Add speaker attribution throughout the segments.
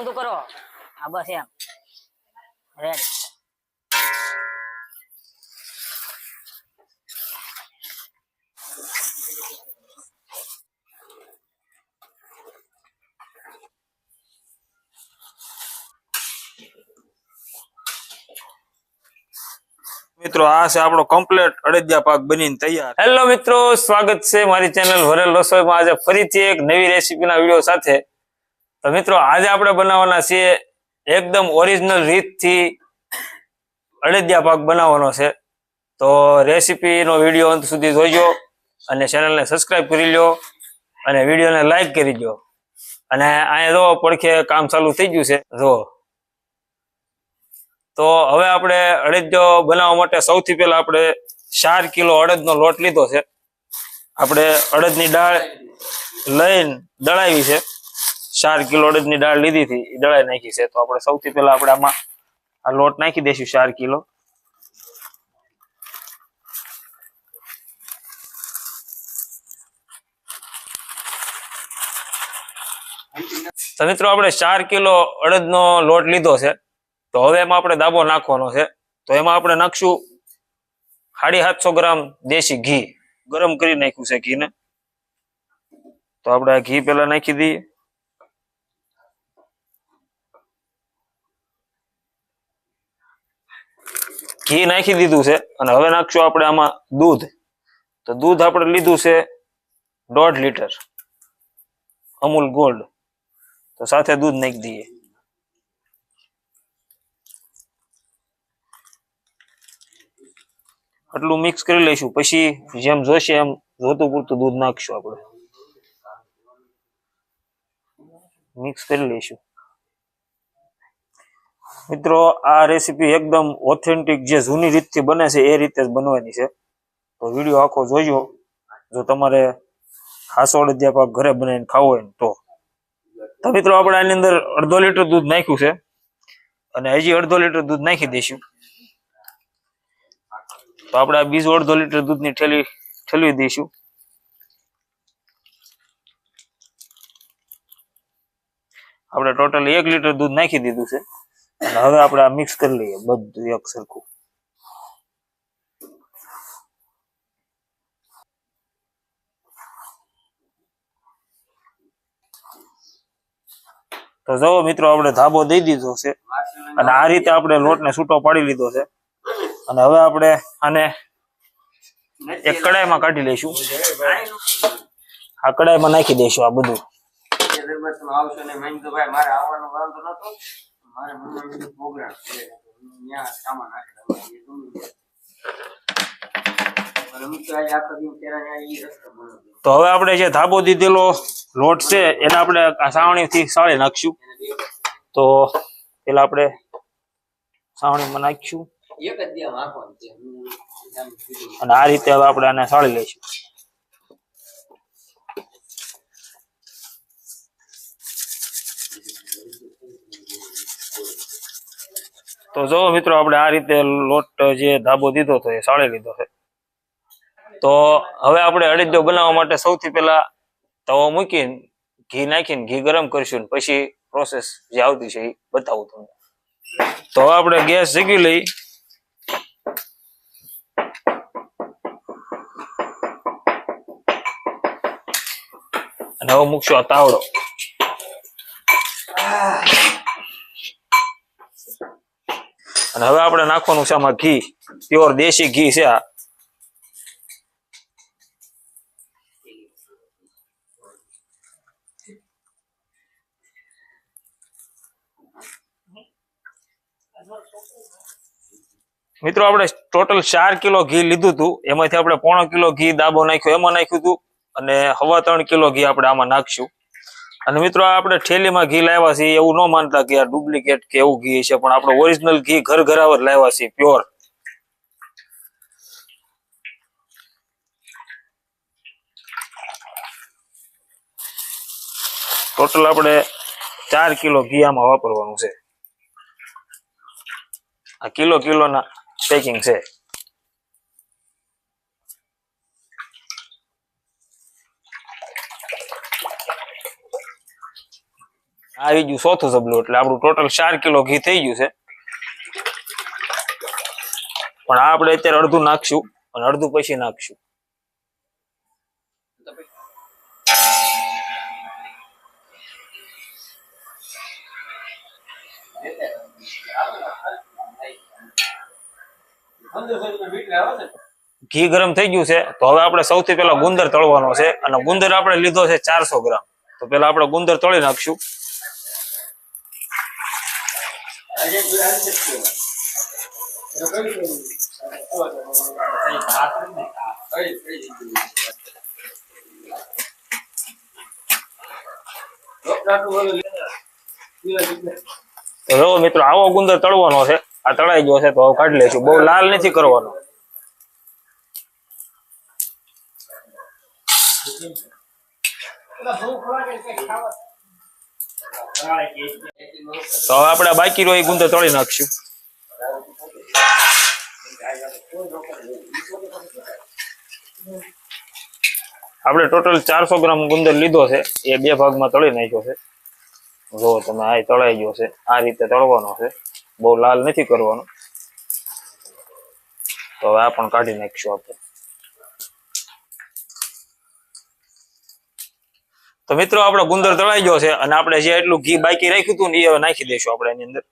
Speaker 1: ઊંધું કરો. હા બસ એમ. રેડી
Speaker 2: મિત્રો આ છે આપણો કમ્પ્લેટ અડદિયા પાક બનીને તૈયાર. હેલો મિત્રો સ્વાગત છે મારી ચેનલ વરેલ રસોઈમાં. આજે ફરીથી એક નવી રેસીપીના વીડિયો સાથે તો મિત્રો, આજે આપણે બનાવવાના છીએ એકદમ ઓરિજિનલ રીતથી અડદિયા પાક બનાવવાનો છે. તો રેસીપીનો વીડિયો અંત સુધી જોઈજો અને ચેનલને સબસ્ક્રાઇબ કરી લ્યો અને વિડીયોને લાઈક કરી દો અને અહીંયા જો પડખે કામ ચાલુ થઈ ગયું છે, જો. તો હવે આપણે અડદિયો બનાવવા માટે સૌથી પહેલા આપણે ચાર કિલો અડદનો લોટ લીધો છે. આપણે અડદની દાળ લઈને દળાવી છે. ચાર કિલો અડદની દાળ લીધી હતી એ દળાઈ નાખી છે. તો આપણે સૌથી પહેલા આપણે આમાં આ લોટ નાખી દઈશું ચાર કિલો. તો મિત્રો આપણે ચાર કિલો અડદનો લોટ લીધો છે. તો હવે એમાં આપણે દાબો નાખવાનો છે. તો એમાં આપણે નાખશું સાડી સાતસો ગ્રામ દેશી ઘી. ગરમ કરી નાખ્યું છે ઘીને. તો આપણે ઘી પેલા નાખી દઈએ. ઘી નાખી દીધું છે અને હવે નાખશું આપણે આમાં દૂધ. તો દૂધ આપણે લીધું છે દોઢ લીટર અમૂલ ગોલ્ડ. તો સાથે દૂધ નાખી દઈએ. આટલું મિક્સ કરી લઈશું. પછી જેમ જોશે એમ જોતું પૂરતું દૂધ નાખશું આપણે. મિક્સ કરી લઈશું. મિત્રો, આ રેસીપી એકદમ ઓથેન્ટિક જે જૂની રીતથી બને છે, એ રીતે જ બનવાની છે. તો વીડિયો આખો જોજો. જો તમારે ખાસો અડદિયા પાક ઘરે બનાવીને ખાવો હોય ને તો. મિત્રો, આપણે આની અંદર અડધો લીટર દૂધ નાખ્યું છે. અને હજી અડધો લીટર દૂધ નાખી દઈશું. તો આપણે આ બીજું અડધો લીટર દૂધની ઠેલી ઠેલવી દઈશું. આપણે ટોટલ એક લીટર દૂધ નાખી દીધું છે. અને હવે આપણે આ મિક્સ કરી લઈએ બધું એક સરખું. તો જો મિત્રો, આપણે ધાબો દઈ દીધો છે અને આ રીતે આપણે લોટને છૂટો પાડી લીધો છે. અને હવે આપણે આને એક કડાઈમાં કાઢી લઈશું. આ કડાઈમાં નાખી દઈશું આ બધું.
Speaker 3: આવવાનો મારે મને પ્રોગ્રામ છે ત્યાં સામાન નાખેલા એ ગમી તો.
Speaker 2: હવે આપણે જે ધાબો દીધેલો લોટ છે એને આપણે સાવણીથી સાળી નાખશું. તો પેલા આપણે સાવણીમાં નાખીશું. અને આ રીતે હવે આપણે આને સાળી લઈશું. તો જો મિત્રો આપણે આ રીતે લોટ જે ધાબો દીધો હતો એ સાળી લીધો છે. તો હવે આપણે અડદિયો બનાવવા માટે સૌથી પહેલા તવો મૂકીને ઘી નાખીને ઘી ગરમ કરીશું પછી પ્રોસેસ જે આવતી છે એ બતાવું તમને. તો હવે આપણે ગેસ જગી લઈ. અને હવે મૂકશું આ તાવડો. અને હવે આપણે નાખવાનું છે આમાં ઘી. પ્યોર દેશી ઘી છે આ. મિત્રો, આપણે ટોટલ ચાર કિલો ઘી લીધું હતું. એમાંથી આપણે પોણો કિલો ઘી દાબો નાખ્યો. એમાં નાખ્યું હતું. અને હવા ત્રણ કિલો ઘી આપણે આમાં નાખશું. અને મિત્રો આપણે ઠેલીમાં ઘી લાવ્યા છીએ. એવું ન માનતા કે આ ડુપ્લિકેટ કે એવું ઘી છે, પણ આપણે ઓરિજિનલ ઘી ઘર ઘરાવર લાવ્યા છીએ પ્યોર ટોટલ આપણે ચાર કિલો ઘી આમાં વાપરવાનું છે. આ કિલો કિલોના પેકિંગ છે. આવી ગયું ચોથું સબલું એટલે આપણું ટોટલ ચાર કિલો ઘી થઈ ગયું છે. પણ આપણે અત્યારે અડધું નાખશું અને અડધું પછી નાખશું. ઘી ગરમ થઈ ગયું છે, તો હવે આપણે સૌથી પહેલા ગુંદર તળવાનો છે, અને ગુંદર આપણે લીધો છે ચારસો ગ્રામ. તો પેલા આપણે ગુંદર તળી નાખશું
Speaker 3: આજે કોઈ આવી શકશે નહીં. એ કઈ કઈ કઈ હાથ નથી. કઈ કઈ દીધું. ડોક્ટર ઓલું લીધા. લીધા લીધા.
Speaker 2: તો જો મિત્રો, આવો ગુંદર તળવાનો છે. આ તળાઈ ગયો છે, તો હવે કાઢી લઈશું બહુ લાલ નથી કરવાનો. તો હવે આપણે બાકી રહ્યો ગુંદર તળી નાખશું. આપણે ટોટલ ચારસો ગ્રામ ગુંદર લીધો છે. એ બે ભાગમાં તળી નાખ્યો છે. જો તમે આ તળાઈ ગયો છે, આ રીતે તળવાનો છે. બહુ લાલ નથી કરવાનો. તો હવે આ પણ કાઢી નાખીશું આપણે. તો મિત્રો આપણે ગુંદર તળાઈ ગયો છે અને આપણે જે એટલું ઘી બાકી રાખ્યું હતું ને એ હવે નાખી દઈશું આપણે એની અંદર.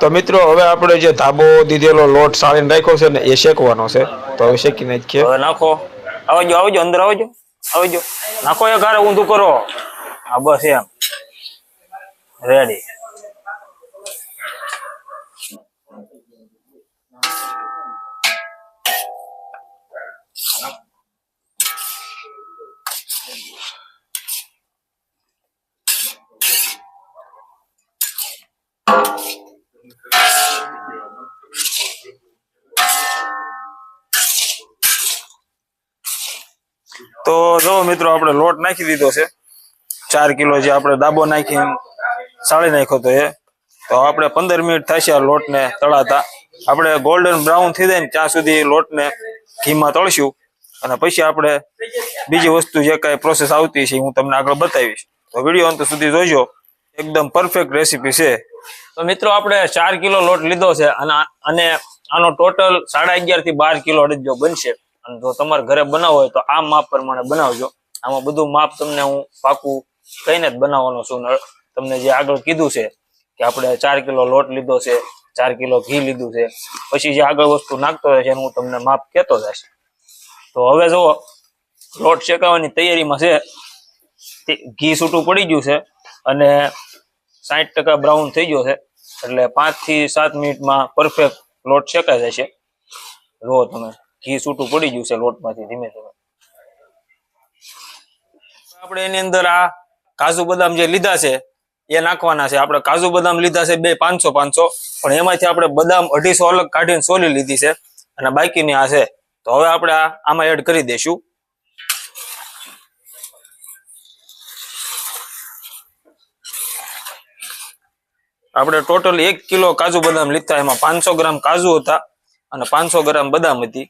Speaker 4: તો મિત્રો હવે આપણે જે ધાબો દીધેલો લોટ સાળીને રાખ્યો છે ને એ શેકવાનો છે. તો હવે શેકી નાખીએ.
Speaker 2: હવે નાખો. આવજો આવજો અંદર આવજો આવજો. નાખો એ ઘરે ઊંધું કરો. હા બસ એમ. રેડી મિત્રો, આપણે લોટ નાખી દીધો છે. ચાર કિલો જે આપણે ડાબો નાખી સાળી નાખ્યો તો એ. તો આપણે પંદર મિનિટ થશે આ લોટને તળાતા. આપણે ગોલ્ડન બ્રાઉન થઈ જાય ને ત્યાં સુધી લોટને ઘીમાં તળશું. અને પછી આપણે બીજી વસ્તુ જે કાંઈ પ્રોસેસ આવતી છે હું તમને આગળ બતાવીશ. તો વીડિયો અંત સુધી જોજો. એકદમ પરફેક્ટ રેસીપી છે. તો મિત્રો, આપણે ચાર કિલો લોટ લીધો છે અને આનો ટોટલ સાડા અગિયારથી બાર કિલો અડજો બનશે. અને જો તમારે ઘરે બનાવવો હોય તો આ માપ પ્રમાણે બનાવજો. આમાં બધું માપ તમને હું પાકું કહીને જ બનાવવાનો છું. તમને જે આગળ કીધું છે કે આપણે ચાર કિલો લોટ લીધો છે, ચાર કિલો ઘી લીધું છે, પછી જે આગળ વસ્તુ નાખતો હોય છે એનું હું તમને માપ કહેતો જઈશ. તો હવે જુઓ, લોટ શેકાવાની તૈયારીમાં છે. ઘી છૂટું પડી ગયું છે અને સાઠ ટકા બ્રાઉન થઈ ગયો છે. એટલે પાંચથી સાત મિનિટમાં પરફેક્ટ લોટ શેકાઈ જશે. જુઓ તમે. ઘી છૂટું પડી ગયું છે લોટમાંથી ધીમે ધીમે. આપણે એની અંદર આ કાજુ બદામ જે લીધા છે, એ નાખવાના છે. આપણે કાજુ બદામ લીધા છે બે પાંચસો પાંચસો, પણ એમાંથી આપણે બદામ અઢીસો અલગ કાઢીને સોલી લીધી છે અને બાકીની આ છે. તો હવે આપણે આમાં એડ કરી દઈશું. આપણે ટોટલ એક કિલો કાજુ બદામ લીધા, એમાં પાંચસો ગ્રામ કાજુ હતા અને પાંચસો ગ્રામ બદામ હતી.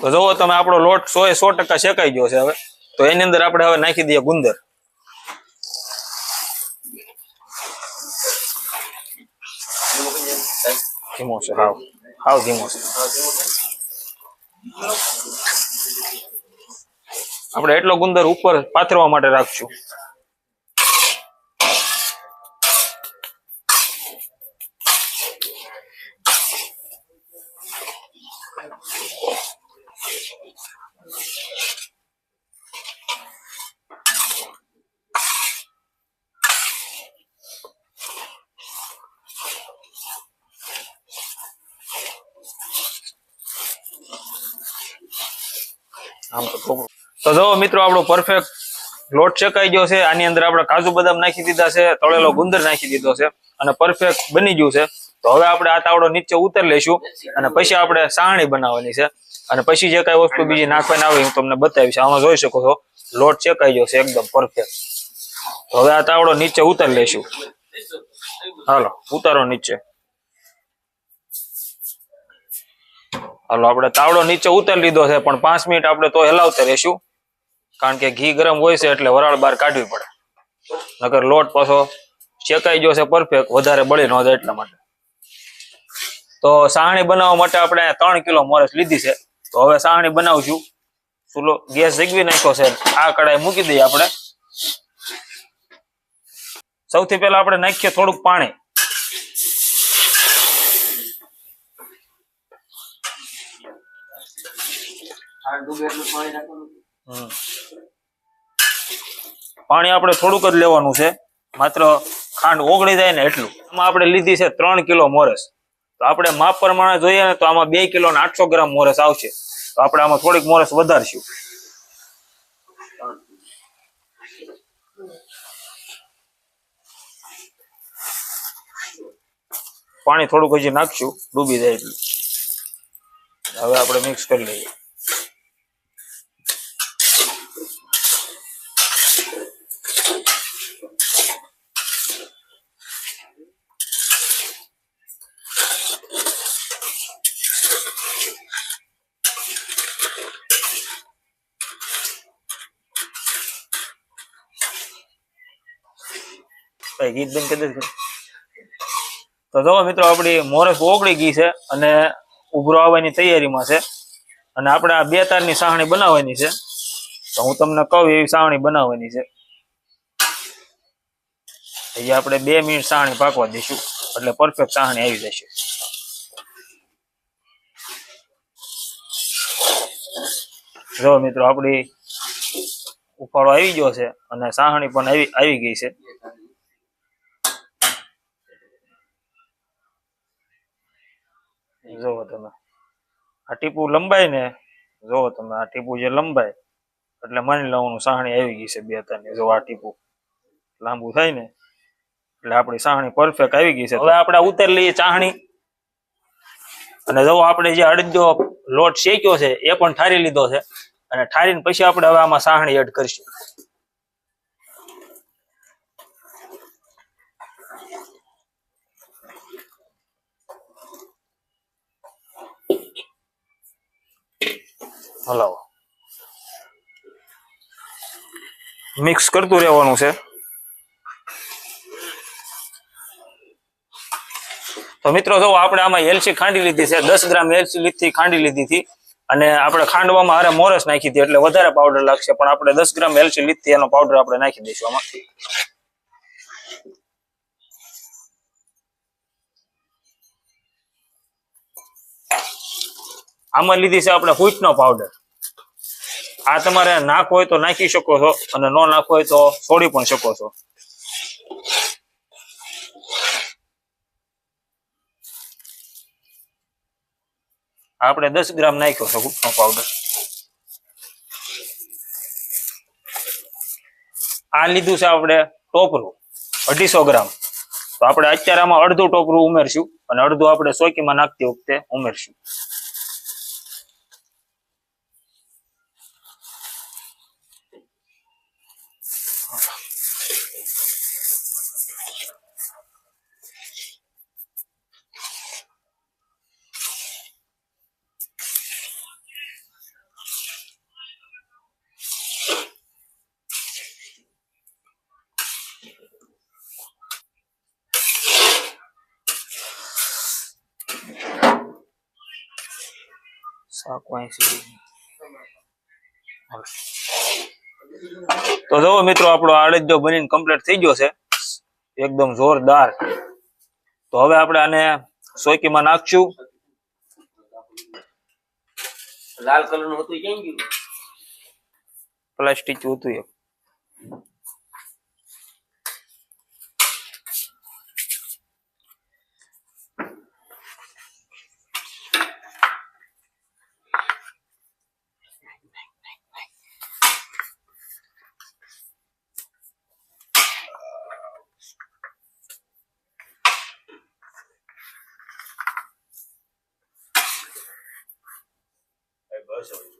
Speaker 2: તો જુઓ તમે આપણો લોટ સો એ સો ટકા શેકાઈ ગયો છે હવે. તો એની અંદર આપણે હવે નાખી દઈએ ગુંદર. ધીમો છે, હાવ. હાવ ધીમો છે. આપણે એટલો ગુંદર ઉપર પાથરવા માટે રાખશું. તો જો મિત્રો, આપણો પરફેક્ટ લોટ શેકાઈ ગયો છે. આની અંદર આપણે કાજુ બદામ નાખી દીધા છે, તળેલો ગુંદર નાખી દીધો છે અને પરફેક્ટ બની ગયું છે. તો હવે આપણે આ તાવડો નીચે ઉતર લઈશું અને પછી આપણે સાહણી બનાવવાની છે. અને પછી જે કઈ વસ્તુ બીજી નાખવાની આવે હું તમને બતાવીશ. આમાં જોઈ શકો છો, લોટ શેકાઈ ગયો છે એકદમ પરફેક્ટ હવે આ તાવડો નીચે ઉતર લઈશું. હાલો, ઉતારો નીચે. હાલો, આપણે તાવડો નીચે ઉતારી લીધો છે, પણ પાંચ મિનિટ આપણે તો હલાવતા રહેશું. કારણ કે ઘી ગરમ હોય છે એટલે વરાળ બહાર કાઢવી પડે. નકર લોટ પાછો શેકાઈ છે પરફેક્ટ વધારે બળી ન જાય એટલા માટે. તો સાહણી બનાવવા માટે આપણે ત્રણ કિલો મોરસ લીધી છે. તો હવે સાહણી બનાવશું. ચૂલો, ગેસ જગવી નાખ્યો છે. આ કડાઈ મૂકી દઈએ આપણે. સૌથી પહેલા આપણે નાખીએ થોડુંક પાણી
Speaker 3: આ ડૂબે એટલું પાણી
Speaker 2: આપણે થોડુંક જ લેવાનું છે. માત્ર ખાંડ ઓગળી જાય ને એટલું. આમાં આપણે લીધી છે ત્રણ કિલો મોરસ. તો આપણે માપ પ્રમાણે જોઈએ ને તો આમાં બે કિલો ને આઠસો ગ્રામ મોરસ આવશે. તો આપણે આમાં થોડીક મોરસ વધારશું. પાણી થોડુંક હજી નાખશું. ડૂબી જાય એટલું. હવે આપણે મિક્સ કરી લઈએ. તો જો મિત્રો, આપણી મોરસ ઓગળી ગઈ છે અને ઉભરો આવવાની તૈયારીમાં છે. અને આપણે આ બે તારની સાહણી બનાવવાની છે. તો હું તમને કહું એવી સાહણી બનાવવાની છે. એ આપણે બે મિનિટ સાહણી પાકવા દઈશું. એટલે પરફેક્ટ સાહણી આવી જશે. જો મિત્રો, આપણી ઉફાળો આવી ગયો છે અને સાહણી પણ આવી આવી ગઈ છે. જોવો તમે. આ ટીપું લંબાય ને, જોવો તમે, આ ટીપું જે લંબાય એટલે માની લેવાનું સાહણી આવી ગઈ છે બે ત્રણ જો આ ટીપું લાંબુ થાય ને, એટલે આપણી સાહણી પરફેક્ટ આવી ગઈ છે. હવે આપણે ઉતર લઈએ ચાહણી. અને જો આપણે જે અડદો લોટ શેક્યો છે, એ પણ ઠારી લીધો છે. અને ઠારીને પછી આપણે હવે આમાં સાહણી એડ કરીશું. હલાવો મિક્સ કરતું રહેવાનું છે. તો મિત્રો, જો આપણે આમાં એલસી ખાંડી લીધી છે, દસ ગ્રામ એલચી લીધી, ખાંડી લીધી હતી. અને આપણે ખાંડવામાં હારે મોરસ નાખી હતી, એટલે વધારે પાવડર લાગશે. પણ આપણે દસ ગ્રામ એલચી લીધી એનો પાવડર આપણે નાખી દઈશું આમાં. આમાં લીધી છે આપણે હુઈટનો પાવડર આ તમારે નાખવો હોય તો નાખી શકો છો અને ન નાખવો હોય તો છોડી પણ શકો છો. આપણે દસ ગ્રામ નાખ્યો છે હુટનો પાવડર આ લીધું છે આપણે ટોપરું, અઢીસો ગ્રામ. તો આપણે અત્યારે આમાં અડધું ટોપરું ઉમેરશું અને અડધું આપણે સોકીમાં નાખતી વખતે ઉમેરશું. શાક વાંચી તો જો મિત્રો આપણો આડજો બનીને કમ્પ્લીટ થઈ ગયો છે. એકદમ જોરદાર. તો હવે આપણે આને સોયકીમાં નાખશું.
Speaker 3: લાલ કલરનું હતું
Speaker 2: પ્લાસ્ટિક હતું એક વર્ષે હોય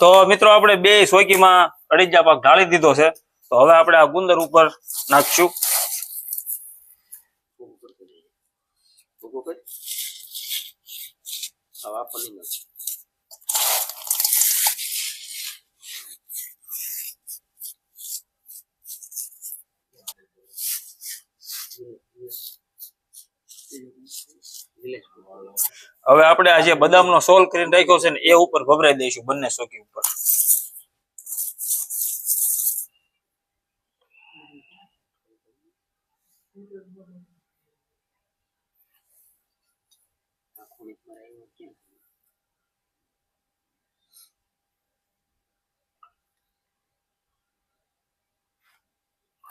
Speaker 2: તો મિત્રો આપણે બે સોકીમાં અડીજા પાક ઢાળી દીધો છે. તો હવે આપણે આ ગુંદર ઉપર નાખશું.
Speaker 3: ભૂકો કર હવે
Speaker 2: આપણે આ જે બદામનો સોલ કરીને રાખ્યો છે ને, એ ઉપર ભભરાઈ દઈશું, બંને સોકી ઉપર.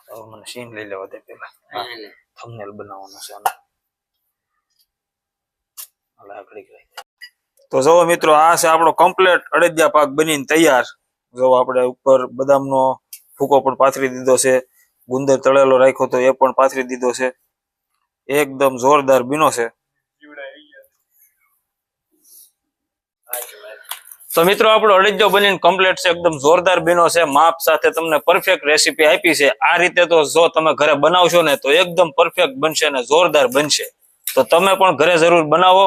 Speaker 2: હવે મને સીન લઈ લેવા દે પેલા થંબનેલ બનાવવાનો છે તો જો મિત્રો આ છે આપણો કમ્પ્લીટ અડદિયા પાક બનીને તૈયાર. જો આપણે ઉપર બદામનો ફૂકો પણ પાથરી દીધો છે ગુંદર તળેલો રાખ્યો તો એ પણ પાથરી દીધો છે. એકદમ જોરદાર બીનો છે. તો મિત્રો, આપણો અડદિયો બનીને કમ્પ્લીટ છે, એકદમ જોરદાર બીનો છે. માપ સાથે તમને પરફેક્ટ રેસીપી આપી છે. આ રીતે તો જો તમે ઘરે બનાવશો ને, તો એકદમ પરફેક્ટ બનશે અને જોરદાર બનશે. તો તમે પણ ઘરે જરૂર બનાવો.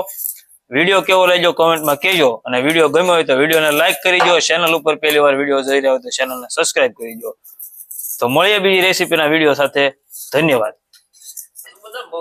Speaker 2: વીડિયો કેવો લેજો કોમેન્ટમાં કહેજો. અને વીડિયો ગમ્યો હોય તો વિડીયોને લાઇક કરી દો. ચેનલ ઉપર પહેલી વાર વીડિયો જોઈ રહ્યા હોય તો ચેનલને સબસ્ક્રાઇબ કરી દો. તો મળીએ બીજી રેસીપીના વીડિયો સાથે. ધન્યવાદ.
Speaker 3: બહુ